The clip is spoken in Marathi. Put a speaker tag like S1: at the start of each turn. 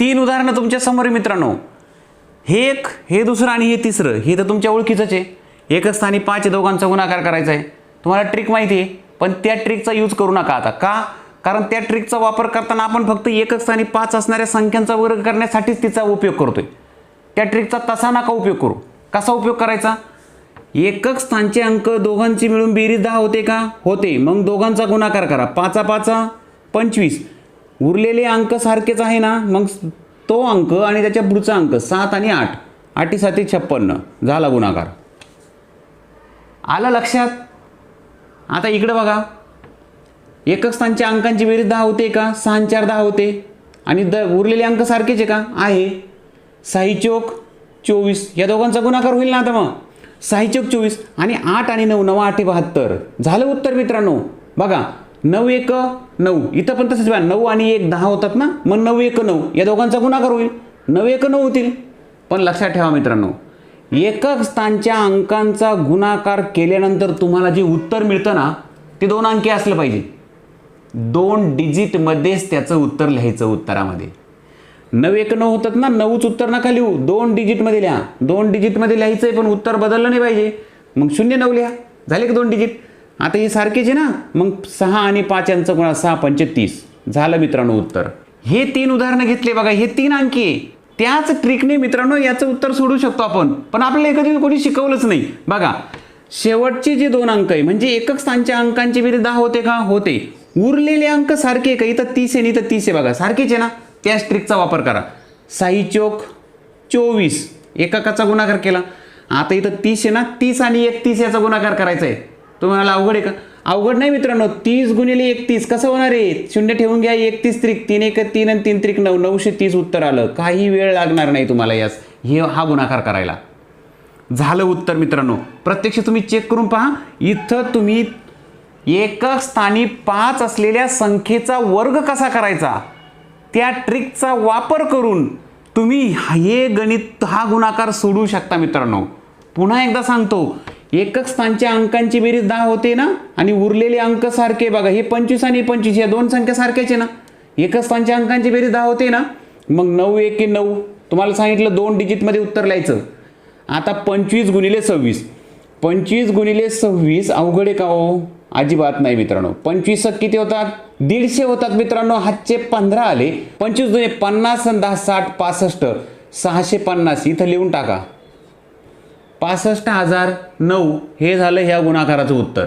S1: तीन उदाहरणं तुमच्यासमोर मित्रांनो. हे एक हे दुसरं आणि हे तिसरं. हे तर तुमच्या ओळखीचंच आहे. एकच स्थानी पाच दोघांचा गुणाकार करायचा आहे. तुम्हाला ट्रिक माहिती आहे पण त्या ट्रिकचा यूज करू नका आता. का? कारण त्या ट्रिकचा वापर करताना आपण फक्त एकच स्थानी पाच असणाऱ्या संख्यांचा वर्ग करण्यासाठीच तिचा उपयोग करतोय. त्या ट्रिकचा तसा नका उपयोग करू. कसा उपयोग करायचा? एकक स्थानचे अंक दोघांची मिळून बेरीज दहा होते का? होते. मग दोघांचा गुणाकार करा. पाचा पाचा पंचवीस. उरलेले अंक सारखेच आहे ना? मग तो अंक आणि त्याच्या पुढचा अंक सात आणि आठ. आठी साती छप्पन्न. झाला गुणाकार. आलं लक्षात? आता इकडं बघा. एकक स्थानच्या अंकांची बेरीज दहा होते का? सहा चार दहा होते. आणि द उरलेले अंक सारखेच आहे का? आहे. साई चोक चोवीस. या दोघांचा गुणाकार होईल ना आता मग? साई चोक चोवीस. आणि आठ आणि नऊ नऊ आठ बहात्तर. झालं उत्तर मित्रांनो. बघा. नऊ एक नऊ. इथं पण तसंच बघा नऊ आणि एक दहा होतात ना? मग नऊ एक नऊ. या दोघांचा गुणाकार होईल. नऊ एक नऊ होतील. पण लक्षात ठेवा मित्रांनो एकक स्थानच्या अंकांचा गुणाकार केल्यानंतर तुम्हाला जे उत्तर मिळतं ना ते दोन अंकी असलं पाहिजे. दोन डिजिटमध्येच त्याचं उत्तर लिहायचं उत्तरामध्ये. नऊ एक नऊ होतात ना नऊच उत्तर नका लिहू. दोन डिजिटमध्ये लिहा. दोन डिजिटमध्ये लिहायचं आहे पण उत्तर बदललं नाही पाहिजे. मग शून्य नऊ लिहा. झाले का दोन डिजिट आता हे सारखेच आहे ना? मग सहा आणि पाच यांचं गुणा सहा पंचे तीस. झालं मित्रांनो उत्तर. हे तीन उदाहरणं घेतले बघा हे तीन अंकी आहे. त्याच ट्रिकने मित्रांनो याचं उत्तर सोडू शकतो आपण. पण आपल्याला कधी कोणी शिकवलंच नाही. बघा शेवटचे जे दोन अंक आहे म्हणजे एकक स्थानच्या अंकांची बेरीज दहा होते का? होते. उरलेले अंक सारखे का? इथं तीस आहे आणि इथं तीस आहे बघा. सारखेच आहे ना? त्याच ट्रिकचा वापर करा. साई चोक चोवीस. एककाचा गुणाकार केला. आता इथं तीस आहे ना? तीस आणि एकतीस याचा गुणाकार करायचा आहे तुम्हाला अवघड आहे का? अवघड नाही मित्रांनो तीस गुणिले एकतीस कसं होणार आहे? शून्य ठेवून घ्या एकतीस त्रिक तीन एक तीन आणि तीन त्रिक नऊ नऊशे तीस उत्तर आलं. काही वेळ लागणार नाही तुम्हाला यास. हे हा गुणाकार करायला. झालं उत्तर मित्रांनो. प्रत्यक्ष तुम्ही चेक करून पहा. इथं तुम्ही एका स्थानी पाच असलेल्या संख्येचा वर्ग कसा करायचा? त्या ट्रिकचा वापर करून तुम्ही हे गणित हा गुणाकार सोडू शकता मित्रांनो. पुन्हा एकदा सांगतो. एकक स्थानच्या अंकांची बेरीज दहा होते ना? आणि उरलेले अंक सारखे बघा हे पंचवीस आणि पंचवीस या दोन संख्या सारख्याचे आहे ना? एकच स्थानच्या अंकांची बेरीज दहा होते ना? मग नऊ एक नऊ. तुम्हाला सांगितलं दोन डिजिटमध्ये उत्तर लिहायचं. आता पंचवीस गुणिले सव्वीस. पंचवीस गुणिले सव्वीस अवघड आहे का हो? अजिबात नाही मित्रांनो. पंचवीस किती होतात? दीडशे होतात मित्रांनो. हातचे पंधरा आले. पंचवीस जुने पन्नास दहा साठ पासष्ट. सहाशे पन्नास. इथं लिहून टाका. पासष्ट हजार नऊ हे झालं ह्या गुणाकाराचं उत्तर.